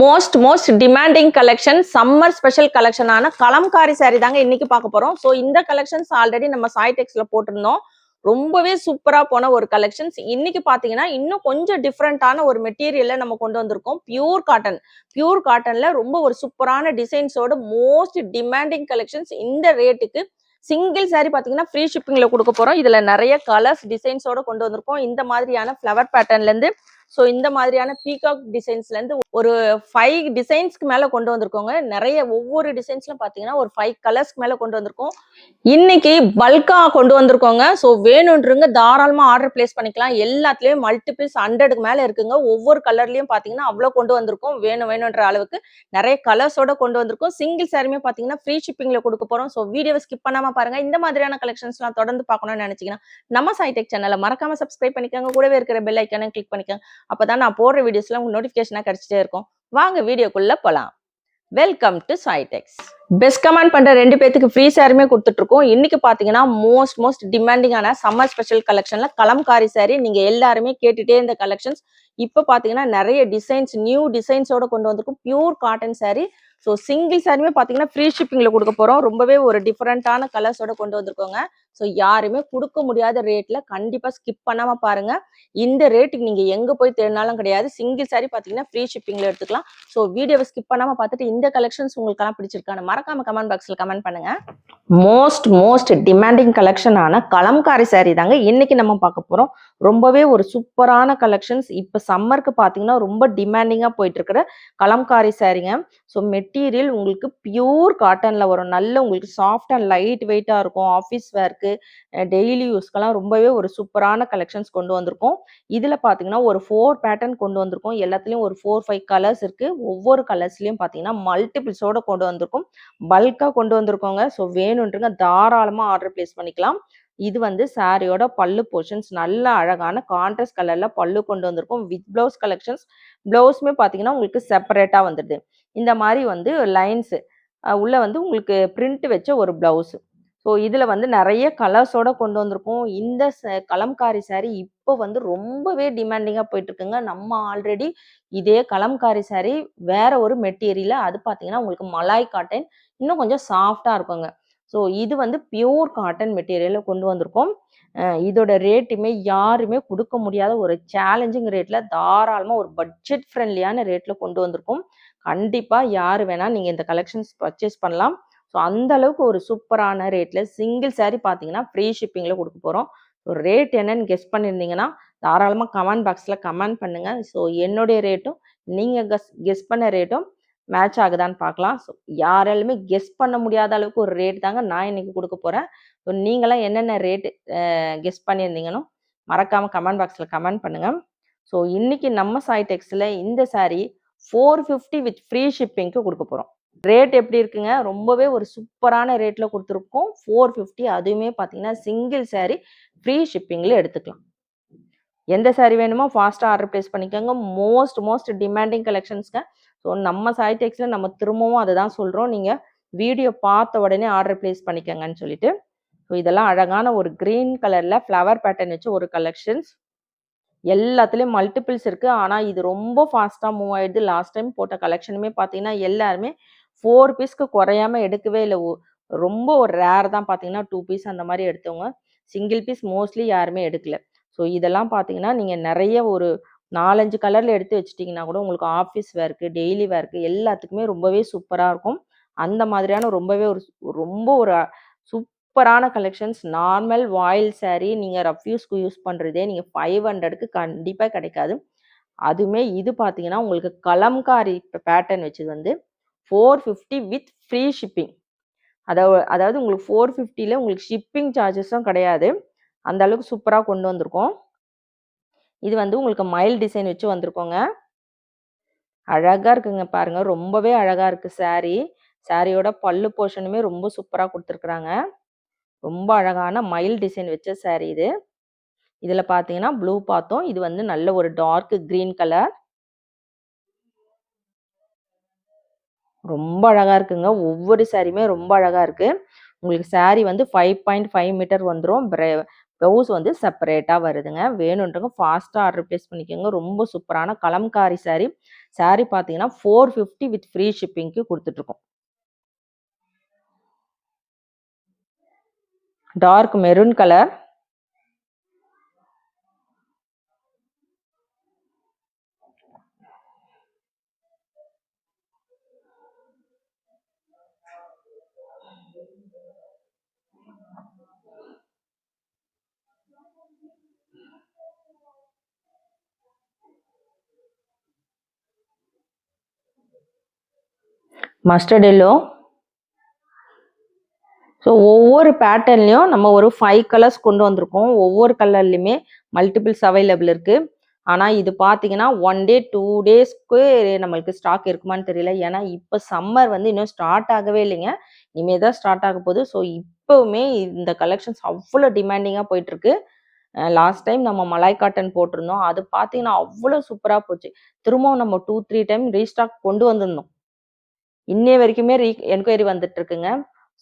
Most most demanding collection summer special கலெக்ஷனான Kalamkari sari தாங்க இன்னைக்கு பார்க்க போறோம். ஸோ இந்த கலெக்ஷன்ஸ் ஆல்ரெடி நம்ம சாய்டெக்ஸ்ல போட்டிருந்தோம். ரொம்பவே சூப்பரா போன ஒரு கலெக்ஷன்ஸ் இன்னைக்கு பாத்தீங்கன்னா இன்னும் கொஞ்சம் டிஃப்ரெண்டான ஒரு மெட்டீரியல்ல நம்ம கொண்டு வந்திருக்கோம். பியூர் காட்டன் பியூர் காட்டன்ல ரொம்ப ஒரு சூப்பரான டிசைன்ஸோட மோஸ்ட் டிமாண்டிங் கலெக்ஷன்ஸ் இந்த ரேட்டுக்கு சிங்கிள் சாரி பாத்தீங்கன்னா ஃப்ரீ ஷிப்பிங்ல கொடுக்க போறோம். இதுல நிறைய கலர்ஸ் டிசைன்ஸோட கொண்டு வந்திருக்கோம். இந்த மாதிரியான ஃப்ளவர் பேட்டர்ன்ல இருந்து ஸோ இந்த மாதிரியான பீகாக் டிசைன்ஸ்லேருந்து ஒரு ஃபைவ் டிசைன்ஸ்க்கு மேலே கொண்டு வந்திருக்கோங்க. நிறைய ஒவ்வொரு டிசைன்ஸ்லாம் பார்த்தீங்கன்னா ஒரு ஃபைவ் கலர்ஸ்க்கு மேலே கொண்டு வந்திருக்கோம். இன்னைக்கு பல்காக கொண்டு வந்திருக்கோங்க. ஸோ வேணுன்றங்க தாராளமாக ஆர்டர் பிளேஸ் பண்ணிக்கலாம். எல்லாத்துலேயும் மல்டிபிள்ஸ் ஹண்ட்ரடுக்கு மேலே இருக்குங்க. ஒவ்வொரு கலர்லேயும் பார்த்தீங்கன்னா அவ்வளோ கொண்டு வந்திருக்கோம். வேணும் வேணுன்ற அளவுக்கு நிறைய கலர்ஸோட கொண்டு வந்திருக்கோம். சிங்கிள் சாரியுமே பார்த்தீங்கன்னா ஃப்ரீ ஷிப்பிங்கில் கொடுக்க போகிறோம் ஸோ வீடியோவை ஸ்கிப் பண்ணாமல் பாருங்கள் இந்த மாதிரியான கலெக்ஷன்ஸ்லாம் தொடர்ந்து பார்க்கணும்னு நினச்சிங்கன்னா நம்ம சைடெக் சேனலை மறக்காமல் சப்ஸ்கிரைப் பண்ணிக்கோங்க. கூடவே இருக்கிற பெல் ஐக்கானே கிளிக் பண்ணிக்கோங்க. அப்போதான் நான் போடுற வீடியோஸ்லாம் உங்களுக்கு நோட்டிஃபிகேஷனாக கிடைச்சிட்டே இருக்கும். வாங்க வீடியோக்குள்ளே போகலாம் welcome to Saitex best comment பண்ற ரெண்டு பேத்துக்கு ஃப்ரீ சாரியுமே கொடுத்துட்டு இருக்கோம் இன்னைக்கு பாத்தீங்கன்னா மோஸ்ட் மோஸ்ட் டிமாண்டிங்கான சம்மர் ஸ்பெஷல் கலெக்ஷன்ல கலம்காரி சாரி நீங்க எல்லாருமே கேட்டுட்டே இருந்த கலெக்ஷன்ஸ் இப்போ பாத்தீங்கன்னா நிறைய டிசைன்ஸ் நியூ டிசைன்ஸோட கொண்டு வந்திருக்கும். Pure cotton sari so single சாரியுமே பார்த்தீங்கன்னா ஃப்ரீ ஷிப்பிங்கில் கொடுக்க போகிறோம் ரொம்பவே ஒரு டிஃப்ரெண்ட்டான கலர்ஸோட கொண்டு வந்திருக்கோங்க. ஸோ யாருமே கொடுக்க முடியாத ரேட்டில் கண்டிப்பாக ஸ்கிப் பண்ணாமல் பாருங்கள் இந்த ரேட்டுக்கு நீங்கள் எங்கே போய் தேடினாலும் கிடையாது. சிங்கிள் சாரி பார்த்தீங்கன்னா ஃப்ரீ ஷிப்பிங்கில் எடுத்துக்கலாம். ஸோ வீடியோவை ஸ்கிப் பண்ணாமல் பார்த்துட்டு இந்த கலெக்ஷன்ஸ் உங்களுக்கெல்லாம் பிடிச்சிருக்கானு மறக்காம கமெண்ட் பாக்ஸில் கமெண்ட் பண்ணுங்கள் மோஸ்ட் மோஸ்ட் டிமாண்டிங் கலெக்ஷனான கலம்காரி சாரி தாங்க இன்னைக்கு நம்ம பார்க்க போகிறோம் ரொம்பவே ஒரு சூப்பரான கலெக்ஷன்ஸ் இப்போ சம்மருக்கு பார்த்தீங்கன்னா ரொம்ப டிமாண்டிங்காக போயிட்டு இருக்கிற கலம்காரி சாரிங்க ஸோ மெட் மெட்டீரியல் உங்களுக்கு பியூர் காட்டனில் வரும். நல்ல உங்களுக்கு சாஃப்ட் அண்ட் லைட் வெயிட்டாக இருக்கும். ஆஃபீஸ் வேர்க்கு டெய்லி யூஸ்க்கெல்லாம் ரொம்பவே ஒரு சூப்பரான கலெக்ஷன்ஸ் கொண்டு வந்திருக்கோம். இதில் பார்த்தீங்கன்னா ஒரு ஃபோர் பேட்டர்ன் கொண்டு வந்திருக்கோம். எல்லாத்துலேயும் ஒரு ஃபோர் ஃபைவ் கலர்ஸ் இருக்குது ஒவ்வொரு கலர்ஸ்லையும் பார்த்தீங்கன்னா மல்டிபிள்ஸோட கொண்டு வந்திருக்கோம். பல்காக கொண்டு வந்திருக்கோங்க. ஸோ வேணுன்றங்க தாராளமாக ஆர்டர் பிளேஸ் பண்ணிக்கலாம். இது வந்து சாரியோட பல்லு போர்ஷன்ஸ் நல்ல அழகான கான்ட்ராஸ்ட் கலர்ல பல்லு கொண்டு வந்திருக்கும். வித் பிளவுஸ் கலெக்ஷன்ஸ் பிளவுஸுமே பார்த்தீங்கன்னா உங்களுக்கு செப்பரேட்டாக வந்துடுது. இந்த மாதிரி வந்து லைன்ஸு உள்ளே வந்து உங்களுக்கு பிரிண்ட் வச்ச ஒரு ப்ளவுஸு. ஸோ இதில் வந்து நிறைய கலர்ஸோட கொண்டு வந்திருக்கோம். இந்த ச- கலம்காரி சாரீ இப்போ வந்து ரொம்பவே டிமாண்டிங்காக போயிட்டுருக்குங்க. நம்ம ஆல்ரெடி இதே கலம்காரி சாரீ வேற ஒரு மெட்டீரியல் அது பார்த்தீங்கன்னா உங்களுக்கு மலாய் காட்டன் இன்னும் கொஞ்சம் சாஃப்டாக இருக்குங்க. ஸோ இது வந்து பியூர் காட்டன் மெட்டீரியலில் கொண்டு வந்திருக்கோம். இதோட ரேட்டுமே யாருமே கொடுக்க முடியாத ஒரு சேலஞ்சிங் ரேட்டில் தாராளமாக ஒரு பட்ஜெட் ஃப்ரெண்ட்லியான ரேட்டில் கொண்டு வந்திருக்கோம். கண்டிப்பாக யார் வேணால் நீங்கள் இந்த கலெக்ஷன்ஸ் பர்ச்சேஸ் பண்ணலாம். ஸோ அந்த அளவுக்கு ஒரு சூப்பரான ரேட்டில் சிங்கிள் சாரீ பார்த்தீங்கன்னா ஃப்ரீ ஷிப்பிங்கில் கொடுக்க போகிறோம் ஸோ ரேட் என்னன்னு கெஸ் பண்ணியிருந்தீங்கன்னா தாராளமாக கமெண்ட் பாக்ஸில் கமெண்ட் பண்ணுங்கள் ஸோ என்னுடைய ரேட்டும் நீங்கள் கெஸ் கெஸ் பண்ண ரேட்டும் மேட்ச் ஆகுதான்னு பார்க்கலாம் ஸோ யாராலுமே கெஸ் பண்ண முடியாத அளவுக்கு ஒரு ரேட் தாங்க நான் இன்னைக்கு கொடுக்க போகிறேன் ஸோ நீங்களாம் என்னென்ன ரேட்டு கெஸ் பண்ணியிருந்தீங்கன்னு மறக்காமல் கமெண்ட் பாக்ஸில் கமெண்ட் பண்ணுங்கள் ஸோ இன்றைக்கி நம்ம சாய்டெக்ஸில் இந்த sari four fifty with free ஷிப்பிங்க்கு கொடுக்க போகிறோம் ரேட் எப்படி இருக்குங்க? ரொம்பவே ஒரு சூப்பரான ரேட்டில் கொடுத்துருக்கோம். ஃபோர் ஃபிஃப்டி அதுவுமே பார்த்தீங்கன்னா சிங்கிள் சாரீ ஃப்ரீ ஷிப்பிங்கில் எடுத்துக்கலாம். எந்த சாரீ வேணுமோ ஃபாஸ்ட்டாக ஆர்டர் ப்ளேஸ் பண்ணிக்கோங்க. மோஸ்ட் மோஸ்ட் டிமாண்டிங் கலெக்ஷன்ஸ்ங்க ஸோ நம்ம சாய்டெக்ஸில் நம்ம திரும்பவும் அதை தான் சொல்கிறோம் நீங்கள் வீடியோ பார்த்த உடனே ஆர்டர் ப்ளேஸ் பண்ணிக்கோங்கன்னு சொல்லிட்டு. ஸோ இதெல்லாம் அழகான ஒரு க்ரீன் கலரில் ஃப்ளவர் பேட்டர்ன் வச்சு ஒரு கலெக்ஷன்ஸ் எல்லாத்துலேயும் மல்டிபிள்ஸ் இருக்குது ஆனால் இது ரொம்ப ஃபாஸ்ட்டாக மூவ் ஆயிடுது. லாஸ்ட் டைம் போட்ட கலெக்ஷனுமே பார்த்தீங்கன்னா எல்லாருமே ஃபோர் பீஸ்க்கு குறையாம எடுக்கவே இல்லை. ரொம்ப ஒரு ரேர் தான் பார்த்தீங்கன்னா டூ பீஸ் அந்த மாதிரி எடுத்தவங்க. சிங்கிள் பீஸ் மோஸ்ட்லி யாருமே எடுக்கல. ஸோ இதெல்லாம் பார்த்தீங்கன்னா நீங்கள் நிறைய ஒரு நாலஞ்சு கலரில் எடுத்து வச்சிட்டிங்கன்னா கூட உங்களுக்கு ஆஃபீஸ் வேர்க்கு டெய்லி வேர்க்கு எல்லாத்துக்குமே ரொம்பவே சூப்பராக இருக்கும். அந்த மாதிரியான ரொம்பவே ஒரு சு- ரொம்ப ஒரு சூப் சூப்பரான கலெக்ஷன்ஸ் நார்மல் வாயில் சாரீ நீங்கள் ரஃப்யூஸ்க்கு யூஸ் பண்ணுறதே நீங்கள் ஃபைவ் ஹண்ட்ரடுக்கு கண்டிப்பாக கிடைக்காது. அதுவுமே இது பார்த்தீங்கன்னா உங்களுக்கு கலம்காரி பேட்டர்ன் வச்சது வந்து four fifty with free shipping அதாவது அதாவது உங்களுக்கு ஃபோர் ஃபிஃப்டியில் உங்களுக்கு ஷிப்பிங் சார்ஜஸும் கிடையாது. அந்த அளவுக்கு சூப்பராக கொண்டு வந்திருக்கோம். இது வந்து உங்களுக்கு மைல் டிசைன் வச்சு வந்திருக்கோங்க. அழகாக இருக்குங்க பாருங்கள் ரொம்பவே அழகாக இருக்குது சாரீ சாரியோட பல்லு போர்ஷனுமே ரொம்ப சூப்பராக கொடுத்துருக்குறாங்க. ரொம்ப அழகான மயில் டிசைன் வச்ச saree இது. இதில் பார்த்தீங்கன்னா ப்ளூ பார்த்தோம் இது வந்து நல்ல ஒரு டார்க் கிரீன் கலர் ரொம்ப அழகாக இருக்குங்க. ஒவ்வொரு சாரியுமே ரொம்ப அழகாக இருக்குது உங்களுக்கு saree வந்து ஃபைவ் பாயிண்ட் ஃபைவ் மீட்டர் வந்துடும் ப்ளவுஸ் வந்து செப்பரேட்டாக வருதுங்க. வேணுன்றவங்க ஃபாஸ்ட்டாக ஆர்டர் ப்ளேஸ் பண்ணிக்கோங்க. ரொம்ப சூப்பரான கலம்காரி saree. Saree பார்த்தீங்கன்னா ஃபோர் ஃபிஃப்டி வித் ஃப்ரீ ஷிப்பிங்க்கு கொடுத்துட்ருக்கோம். Dark maroon colour mustard yellow so ஒவ்வொரு பேட்டர்ன்லையும் நம்ம ஒரு ஃபைவ் கலர்ஸ் கொண்டு வந்திருக்கோம். ஒவ்வொரு கலர்லையுமே மல்டிபிள்ஸ் அவைலபிள் இருக்கு. ஆனால் இது பார்த்தீங்கன்னா ஒன் டே டூ டேஸ்க்கு நம்மளுக்கு ஸ்டாக் இருக்குமான்னு தெரியல. ஏன்னா இப்போ சம்மர் வந்து இன்னும் ஸ்டார்ட் ஆகவே இல்லைங்க. இனிமே தான் ஸ்டார்ட் ஆக போகுது. ஸோ இப்போவுமே இந்த கலெக்ஷன்ஸ் அவ்வளோ டிமாண்டிங்காக போயிட்டுருக்கு. லாஸ்ட் டைம் நம்ம மலாய் காட்டன் போட்டிருந்தோம். அது பார்த்தீங்கன்னா அவ்வளோ சூப்பராக போச்சு. திரும்பவும் நம்ம டூ த்ரீ டைம் ரீஸ்டாக் கொண்டு வந்திருந்தோம். இன்னைய வரைக்குமே ரீ என்கொயரி வந்துட்டு இருக்குங்க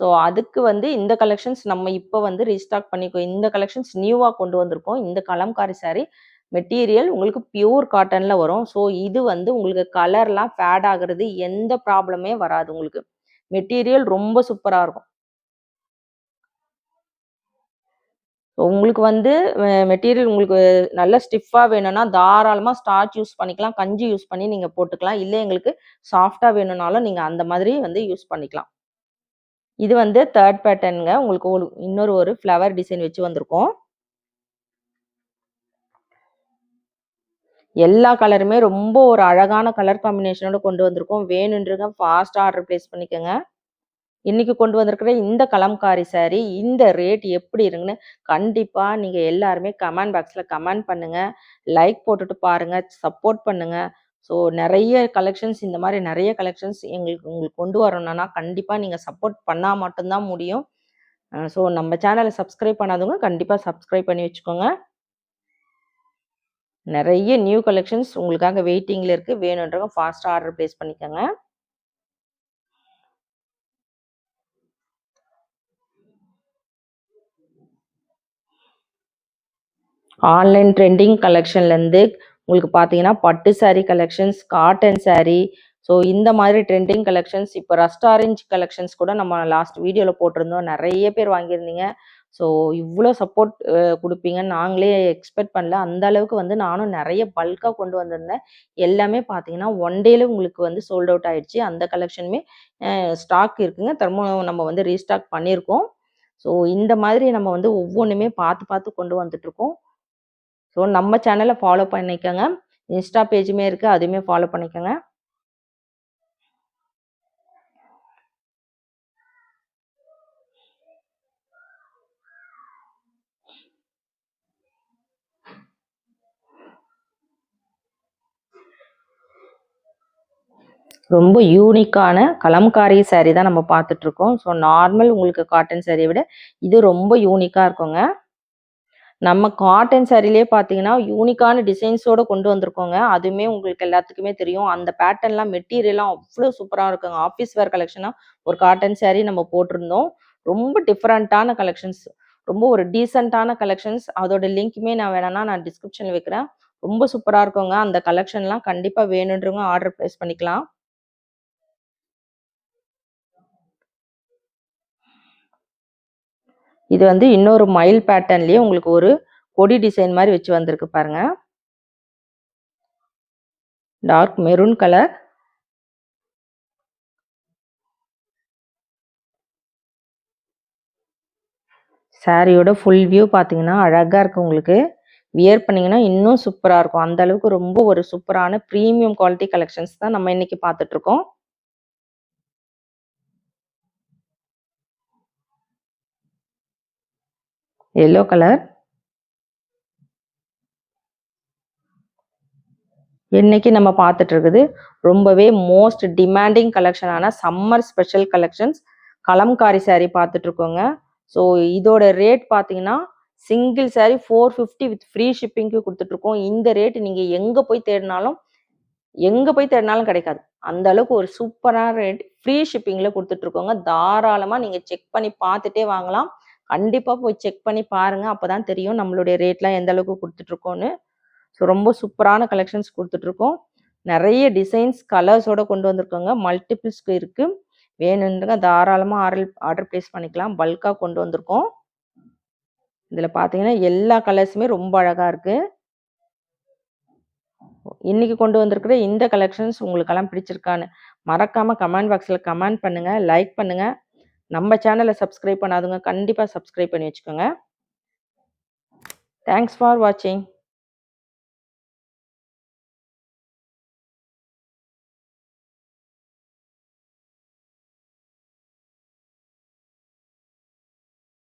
ஸோ அதுக்கு வந்து இந்த கலெக்ஷன்ஸ் நம்ம இப்போ வந்து ரீஸ்டாக் பண்ணிக்கோ. இந்த கலெக்ஷன்ஸ் நியூவாக கொண்டு வந்திருக்கோம். இந்த கலம்காரி சாரீ மெட்டீரியல் உங்களுக்கு பியூர் காட்டனில் வரும். ஸோ இது வந்து உங்களுக்கு கலர்லாம் ஃபேட் ஆகுறது எந்த ப்ராப்ளமே வராது உங்களுக்கு. மெட்டீரியல் ரொம்ப சூப்பராக இருக்கும். உங்களுக்கு வந்து மெட்டீரியல் உங்களுக்கு நல்ல ஸ்டிஃபாக வேணும்னா தாராளமாக ஸ்டார்ச் யூஸ் பண்ணிக்கலாம். கஞ்சி யூஸ் பண்ணி நீங்கள் போட்டுக்கலாம். இல்லை எங்களுக்கு சாஃப்டாக வேணும்னாலும் நீங்கள் அந்த மாதிரி வந்து யூஸ் பண்ணிக்கலாம். இது வந்து தேர்ட் பேட்டர்னுங்க உங்களுக்கு ஒரு இன்னொரு ஒரு ஃப்ளவர் டிசைன் வச்சு வந்திருக்கோம். எல்லா கலருமே ரொம்ப ஒரு அழகான கலர் காம்பினேஷனோட கொண்டு வந்திருக்கோம். வேணுன்றங்க ஃபாஸ்ட்டாக ஆர்டர் ப்ளேஸ் பண்ணிக்கோங்க. இன்னைக்கு கொண்டு வந்திருக்கிற இந்த கலம்காரி saree இந்த ரேட் எப்படி இருக்குன்னு கண்டிப்பாக நீங்கள் எல்லாருமே கமெண்ட் பாக்ஸில் கமெண்ட் பண்ணுங்கள் லைக் போட்டுட்டு பாருங்கள் சப்போர்ட் பண்ணுங்கள் ஸோ நிறைய கலெக்ஷன்ஸ் இந்த மாதிரி நிறைய கலெக்ஷன்ஸ் எங்களுக்கு உங்களுக்கு கொண்டு வரணும்னா கண்டிப்பாக நீங்கள் சப்போர்ட் பண்ணால் மட்டும்தான் முடியும். ஸோ நம்ம சேனலை சப்ஸ்கிரைப் பண்ணாதவங்க கண்டிப்பாக சப்ஸ்கிரைப் பண்ணி வச்சுக்கோங்க. நிறைய நியூ கலெக்ஷன்ஸ் உங்களுக்காக வெயிட்டிங்கில் இருக்குது வேணுன்றவங்க ஃபாஸ்ட்டாக ஆர்டர் பிளேஸ் பண்ணிக்கோங்க. ஆன்லைன் ட்ரெண்டிங் கலெக்ஷன்லேருந்து உங்களுக்கு பார்த்தீங்கன்னா பட்டு sari collections cotton sari so இந்த மாதிரி ட்ரெண்டிங் கலெக்ஷன்ஸ் இப்போ ரஸ்ட் ஆரஞ்ச் கலெக்ஷன்ஸ் கூட நம்ம லாஸ்ட் வீடியோவில் போட்டிருந்தோம். நிறைய பேர் வாங்கியிருந்தீங்க. ஸோ இவ்வளோ சப்போர்ட் கொடுப்பீங்கன்னு நாங்களே எக்ஸ்பெக்ட் பண்ணல. அந்த அளவுக்கு வந்து நானும் நிறைய பல்காக கொண்டு வந்திருந்தேன். எல்லாமே பார்த்தீங்கன்னா ஒன் டேல உங்களுக்கு வந்து சோல்ட் அவுட் ஆயிடுச்சு. அந்த கலெக்ஷனுமே ஸ்டாக் இருக்குங்க. திரும்ப நம்ம வந்து ரீஸ்டாக் பண்ணியிருக்கோம். ஸோ இந்த மாதிரி நம்ம வந்து ஒவ்வொன்றுமே பார்த்து பார்த்து கொண்டு வந்துட்டுருக்கோம். ஸோ நம்ம சேனலை ஃபாலோ பண்ணிக்கோங்க. இன்ஸ்டா பேஜுமே இருக்குது அதுவுமே ஃபாலோ பண்ணிக்கோங்க. ரொம்ப யூனிக்கான கலம்காரி saree தான் நம்ம பார்த்துட்ருக்கோம் ஸோ நார்மல் உங்களுக்கு காட்டன் சாரியை விட இது ரொம்ப யூனிக்காக இருக்குங்க. நம்ம காட்டன் சாரிலேயே பார்த்தீங்கன்னா யூனிக்கான டிசைன்ஸோட கொண்டு வந்திருக்கோங்க. அதுவுமே உங்களுக்கு எல்லாத்துக்குமே தெரியும். அந்த பேட்டர்ன்லாம் மெட்டீரியல்லாம் அவ்வளோ சூப்பராக இருக்குங்க. ஆஃபீஸ் வேர் கலெக்ஷனாக ஒரு காட்டன் saree நம்ம போட்டிருந்தோம். ரொம்ப டிஃப்ரெண்ட்டான கலெக்ஷன்ஸ் ரொம்ப ஒரு டீசெண்டான கலெக்ஷன்ஸ் அதோட லிங்க்குமே நான் வேணாம்னா நான் டிஸ்கிரிப்ஷனில் வைக்கிறேன். ரொம்ப சூப்பராக இருக்குங்க. அந்த கலெக்ஷன்லாம் கண்டிப்பாக வேணுன்றவங்க ஆர்டர் ப்ளேஸ் பண்ணிக்கலாம். இது வந்து இன்னொரு மயில் பேட்டர்ன்லயே உங்களுக்கு ஒரு கொடி டிசைன் மாதிரி வச்சு வந்திருக்கு பாருங்க. டார்க் மெரூன் கலர் சாரியோட ஃபுல் வியூ பார்த்தீங்கன்னா அழகா இருக்கு உங்களுக்கு. வியர் பண்ணீங்கன்னா இன்னும் சூப்பராக இருக்கும். அந்த அளவுக்கு ரொம்ப ஒரு சூப்பரான ப்ரீமியம் குவாலிட்டி கலெக்ஷன்ஸ் தான் நம்ம இன்னைக்கு பார்த்துட்டு இருக்கோம் எல்லோ கலர் இன்னைக்கு நம்ம பார்த்துட்டு இருக்குது? ரொம்பவே most demanding கலெக்ஷனான summer special collections kalamkari saree பார்த்துட்டு இருக்கோங்க. ஸோ இதோட ரேட் பார்த்தீங்கன்னா single saree four fifty with free ஷிப்பிங்க்கு கொடுத்துட்ருக்கோம் இந்த ரேட் நீங்கள் எங்கே போய் தேடினாலும் எங்கே போய் தேடினாலும் கிடைக்காது. அந்த அளவுக்கு ஒரு சூப்பரான ரேட் ஃப்ரீ ஷிப்பிங்கில் கொடுத்துட்ருக்கோங்க தாராளமாக நீங்கள் செக் பண்ணி பார்த்துட்டே வாங்கலாம். கண்டிப்பா போய் செக் பண்ணி பாருங்க. அப்பதான் தெரியும் நம்மளுடைய ரேட்லாம் எந்த அளவுக்கு கொடுத்துட்டு இருக்கோம்னு ஸோ ரொம்ப சூப்பரான கலெக்ஷன்ஸ் கொடுத்துட்டு இருக்கோம் நிறைய டிசைன்ஸ் கலர்ஸோட கொண்டு வந்திருக்கோங்க. மல்டிபிள்ஸ்க்கு இருக்கு. வேணுன்றங்க தாராளமாக ஆர்டர் ஆர்டர் ப்ளேஸ் பண்ணிக்கலாம். பல்காக கொண்டு வந்திருக்கோம். இதில் பார்த்தீங்கன்னா எல்லா கலர்ஸுமே ரொம்ப அழகாக இருக்குது இன்னைக்கு கொண்டு வந்திருக்கிற இந்த கலெக்ஷன்ஸ் உங்களுக்கெல்லாம் பிடிச்சிருக்கான்னு மறக்காமல் கமெண்ட் பாக்ஸில் கமெண்ட் பண்ணுங்கள் லைக் பண்ணுங்கள் நம்ம சேனலை சப்ஸ்கிரைப் பண்ணாதுங்க கண்டிப்பாக சப்ஸ்கிரைப் பண்ணி வச்சுக்கோங்க. தேங்க்ஸ் ஃபார் வாட்சிங்